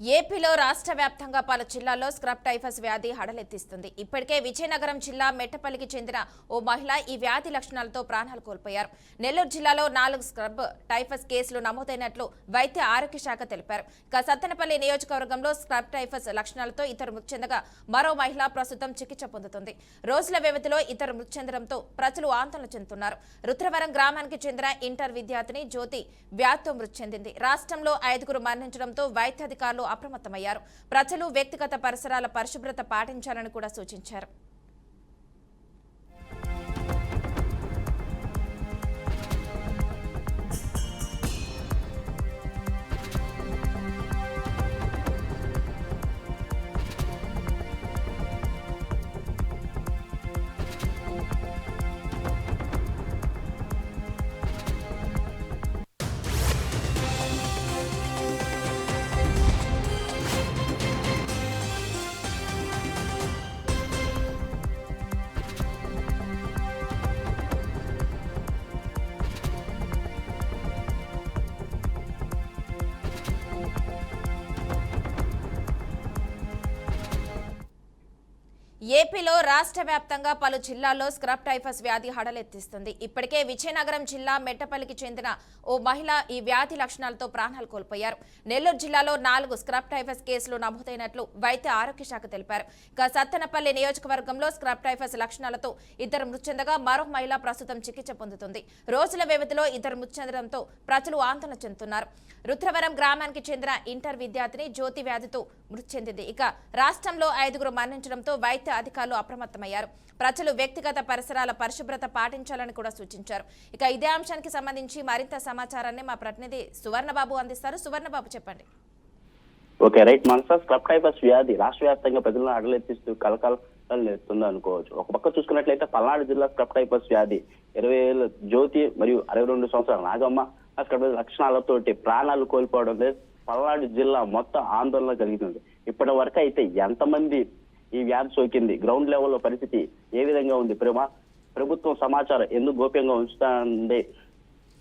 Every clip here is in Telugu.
ఏపీలో రాష్ట్ర వ్యాప్తంగా పలు జిల్లాల్లో స్క్రబ్ టైఫస్ వ్యాధి హడలెత్తిస్తుంది. ఇప్పటికే విజయనగరం జిల్లా మెట్టపల్లికి చెందిన ఓ మహిళ ఈ వ్యాధి లక్షణాలతో ప్రాణాలు కోల్పోయారు. నెల్లూరు జిల్లాలో నాలుగు స్క్రబ్ టైఫస్ కేసులు నమోదైనట్లు వైద్య ఆరోగ్య శాఖ తెలిపారు. ఇక సత్తెనపల్లి నియోజకవర్గంలో స్క్రబ్ టైఫస్ లక్షణాలతో ఇతరు మృతి చెందగా మరో మహిళ ప్రస్తుతం చికిత్స పొందుతుంది. రోజుల వ్యవధిలో ఇతరు మృతి చెందడంతో ప్రజలు ఆందోళన చెందుతున్నారు. రుద్రవరం గ్రామానికి చెందిన ఇంటర్ విద్యార్థిని జ్యోతి వ్యాధితో మృతి చెందింది. రాష్ట్రంలో ఐదుగురు మరణించడంతో వైద్యాధికారులు అప్రమత్తమయ్యారు. ప్రజలు వ్యక్తిగత పరిసరాల పరిశుభ్రత పాటించాలని కూడా సూచించారు. ఏపీలో రాష్ట్ర వ్యాప్తంగా పలు జిల్లాల్లో స్క్రబ్ టైఫస్ వ్యాధి హడలెత్తిస్తుంది. ఇప్పటికే విజయనగరం జిల్లా మెట్టపల్లికి చెందిన ఓ మహిళ ఈ వ్యాధి లక్షణాలతో ప్రాణాలు కోల్పోయారు. నెల్లూరు జిల్లాలో నాలుగు స్క్రబ్ టైఫస్ కేసులు నమోదైనట్లు వైద్య ఆరోగ్య శాఖ తెలిపారు. ఇక సత్తెనపల్లి నియోజకవర్గంలో స్క్రబ్ టైఫస్ లక్షణాలతో ఇద్దరు మృతి చెందగా మరో మహిళ ప్రస్తుతం చికిత్స పొందుతుంది. రోజుల వ్యవధిలో ఇద్దరు మృతి చెందడంతో ప్రజలు ఆందోళన చెందుతున్నారు. రుద్రవరం గ్రామానికి చెందిన ఇంటర్ విద్యార్థిని జ్యోతి వ్యాధితో మృతి చెందింది. ఇక రాష్ట్రంలో ఐదుగురు మరణించడంతో వైద్య అధికారులు అప్రమత్తమయ్యారు. ప్రజలు వ్యక్తిగత పరిసరాల పరిశుభ్రత పాటించాలని కూడా సూచించారు. ఇక ఇదే అంశానికి సంబంధించి మరింత సమాచారాన్ని మా ప్రతినిధి సువర్ణబాబు అందిస్తారు. సువర్ణబాబు చెప్పండి. Okay right. మనసా స్క్రబ్ టైపస్ వ్యాధి రాష్ట్ర వ్యాప్తంగా ప్రజలను అడలెత్తిస్తూ కలకలం నెత్తుంది అనుకోవచ్చు. ఒక పక్క చూసుకున్నట్లయితే పల్నాడు జిల్లా స్క్రబ్ టైపస్ వ్యాధి. ఇరవై ఏళ్ళ జ్యోతి మరియు అరవై రెండు సంవత్సరాల నాగమ్మ అక్కడ స్క్రబ్ లక్షణాలతోటి ప్రాణాలు కోల్పోవడం లేదు. పల్నాడు జిల్లా మొత్తం ఆందోళన కలిగింది. ఇప్పటి వరకు అయితే ఎంతమంది ఈ వ్యాధి సోకింది. గ్రౌండ్ లెవెల్లో పరిస్థితి ఏ విధంగా ఉంది? ప్రేమ ప్రభుత్వం సమాచారం ఎందుకు గోప్యంగా ఉంచుతుంది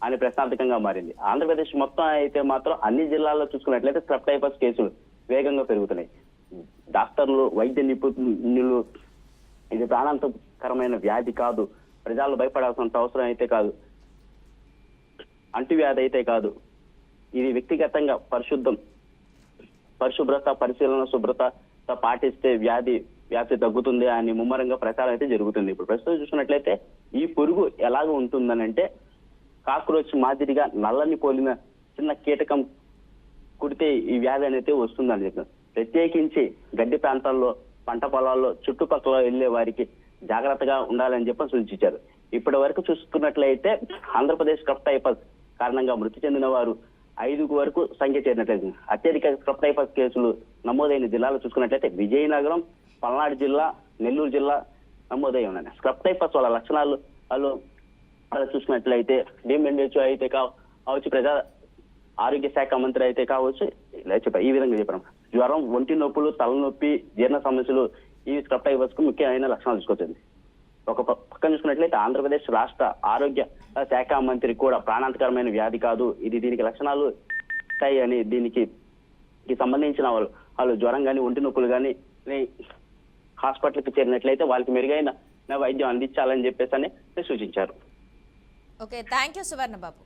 అని ప్రశ్నార్థకంగా మారింది. ఆంధ్రప్రదేశ్ మొత్తం అయితే మాత్రం అన్ని జిల్లాల్లో చూసుకున్నట్లయితే స్క్రబ్ టైపస్ కేసులు వేగంగా పెరుగుతున్నాయి. డాక్టర్లు వైద్య నిపుణులు ఇది ప్రాణాంతకరమైన వ్యాధి కాదు. ప్రజలు భయపడాల్సినంత అవసరం అయితే కాదు. అంటువ్యాధి అయితే కాదు. ఇది వ్యక్తిగతంగా పరిశుద్ధం పరిశుభ్రత పరిశీలన శుభ్రత పాటిస్తే వ్యాధి వ్యాప్తి తగ్గుతుంది అని ముమ్మరంగా ప్రచారం అయితే జరుగుతుంది. ఇప్పుడు ప్రస్తుతం చూసినట్లయితే ఈ పురుగు ఎలాగ ఉంటుందనంటే కాక్రోచ్ మాదిరిగా నల్లని పోలిన చిన్న కీటకం కుడితే ఈ వ్యాధి అనేది వస్తుందని చెప్పి ప్రత్యేకించి గడ్డి ప్రాంతాల్లో పంట పొలాల్లో చుట్టుపక్కల వెళ్ళే వారికి జాగ్రత్తగా ఉండాలని చెప్పి సూచించారు. ఇప్పటి వరకు చూసుకున్నట్లయితే ఆంధ్రప్రదేశ్ స్క్రబ్ టైపస్ కారణంగా మృతి చెందిన వారు ఐదుగు వరకు సంఖ్య చేరినట్లయింది అత్యధిక స్క్రబ్ టైపస్ కేసులు నమోదైన జిల్లాలు చూసుకున్నట్లయితే విజయనగరం పల్నాడు జిల్లా నెల్లూరు జిల్లా నమోదై ఉన్నాయి స్క్రబ్ టైఫస్ వాళ్ళ లక్షణాలు వాళ్ళు అలా చూసుకున్నట్లయితే డిఎంఎన్హెచ్ఓ అయితే కావచ్చు ప్రజా ఆరోగ్య శాఖ మంత్రి అయితే కావచ్చు ఇలా చెప్పారు ఈ విధంగా చెప్పారు. జ్వరం ఒంటి నొప్పులు తలనొప్పి జీర్ణ సమస్యలు ఈ స్క్రబ్ టైఫస్కు ముఖ్యమైన లక్షణాలు తీసుకొచ్చింది ఒక పక్కన చూసుకున్నట్లయితే ఆంధ్రప్రదేశ్ రాష్ట్ర ఆరోగ్య శాఖ మంత్రి కూడా ప్రాణాంతకరమైన వ్యాధి కాదు. ఇది దీనికి లక్షణాలు ఉంటాయి అని దీనికి సంబంధించిన వాళ్ళు వాళ్ళు జ్వరం కానీ ఒంటి నొప్పులు కానీ హాస్పిటల్కి చేరినట్లయితే వాళ్ళకి మెరుగైన వైద్యం అందించాలని చెప్పేసి అని సూచించారు. Okay thank you Suvarnababu.